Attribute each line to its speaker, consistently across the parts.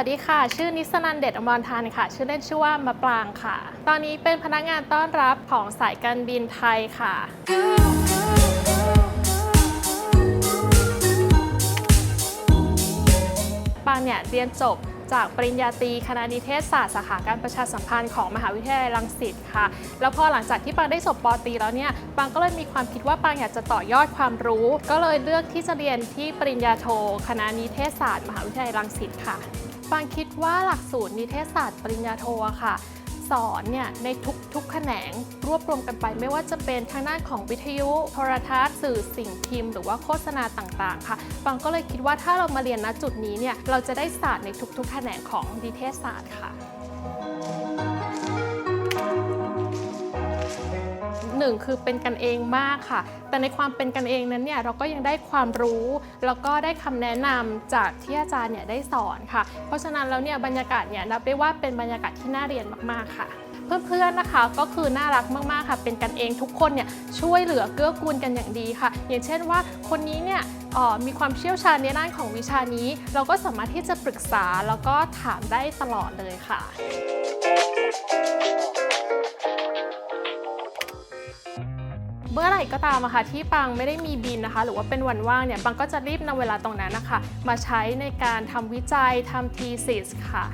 Speaker 1: วัสดีค่ะ ชื่อนิสนันเดชอมรทานค่ะ ชื่อเล่นชื่อว่ามะปรางค่ะ ตอนนี้เป็นพนักงานต้อนรับของสายการบินไทยค่ะ ปางเนี่ยเรียนจบจากปริญญาตรีคณะนิเทศศาสตร์สาขาการประชาสัมพันธ์ของมหาวิทยาลัยรังสิตค่ะ แล้วพอหลังจากที่ปางได้จบปตรีแล้วเนี่ยปางก็เลยมีความคิดว่าปางอยากจะต่อยอดความรู้ ก็เลยเลือกที่จะเรียนที่ปริญญาโท คณะนิเทศศาสตร์มหาวิทยาลัยรังสิตค่ะ ฟางคิดว่าหลักสูตรนิเทศศาสตร์ปริญญาโทอะค่ะ สอนเนี่ยในทุกทุกแขนงรวบรวมกันไปไม่ว่าจะเป็นทางด้านของวิทยุโทรทัศน์ สื่อสิ่งพิมพ์ หรือว่าโฆษณาต่างๆ ค่ะฟังก็เลยคิดว่าถ้าเรามาเรียนณจุดนี้เนี่ยเราจะได้ศาสตร์ในทุกๆแขนงของนิเทศศาสตร์ค่ะ หนึ่งคือเป็นกันเองมากค่ะ แต่ในความเป็นกันเองนั้นเนี่ยเราก็ยังได้ความรู้ แล้วก็ได้คำแนะนำจากที่อาจารย์เนี่ยได้สอนค่ะ เพราะฉะนั้นแล้วเนี่ยบรรยากาศเนี่ยนับได้ว่าเป็นบรรยากาศที่น่าเรียนมากๆค่ะเพื่อนๆ นะคะก็คือน่ารักมากๆ ค่ะ เป็นกันเองทุกคนเนี่ยช่วยเหลือเกื้อกูลกันอย่างดีค่ะ อย่างเช่นว่าคนนี้เนี่ยมีความเชี่ยวชาญในด้านของวิชานี้ เราก็สามารถที่จะปรึกษาแล้วก็ถามได้ตลอดเลยค่ะ เมื่อไหร่ก็ตามอะค่ะที่ปังไม่ได้มีบินนะคะ หรือว่าเป็นวันว่างเนี่ยปังก็จะรีบนำเวลาตรงนั้นนะคะมาใช้ในการทำวิจัยทำ thesis ค่ะ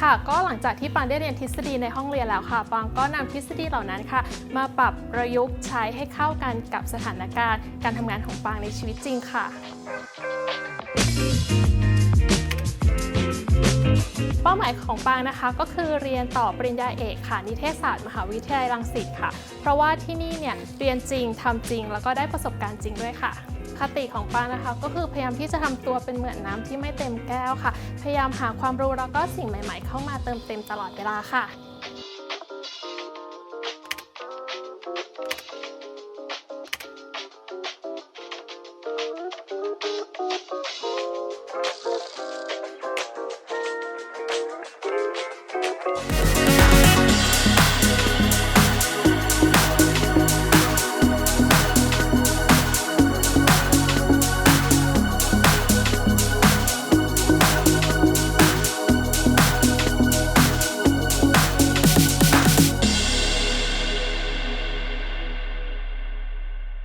Speaker 1: ค่ะก็หลังจากที่ปังได้เรียนทฤษฎีในห้องเรียนแล้วค่ะปังก็นำทฤษฎีเหล่านั้นค่ะ มาปรับประยุกต์ใช้ให้เข้ากันกับสถานการณ์ การทำงานของปังในชีวิตจริงค่ะ ป้าหมายของปางนะคะก็คือเรียนต่อปริญญาเอกค่ะนิเทศศาสตร์มหาวิทยาลัยรังสิตค่ะ เพราะว่าที่นี่เนี่ยเรียนจริงทำจริง แล้วก็ได้ประสบการณ์จริงด้วยค่ะคติของปางนะคะก็คือพยายามที่จะทำตัวเป็นเหมือนน้ำที่ไม่เต็มแก้วค่ะ พยายามหาความรู้แล้วก็สิ่งใหม่ ๆ เข้ามาเติมเต็มตลอดเวลาค่ะ
Speaker 2: Thank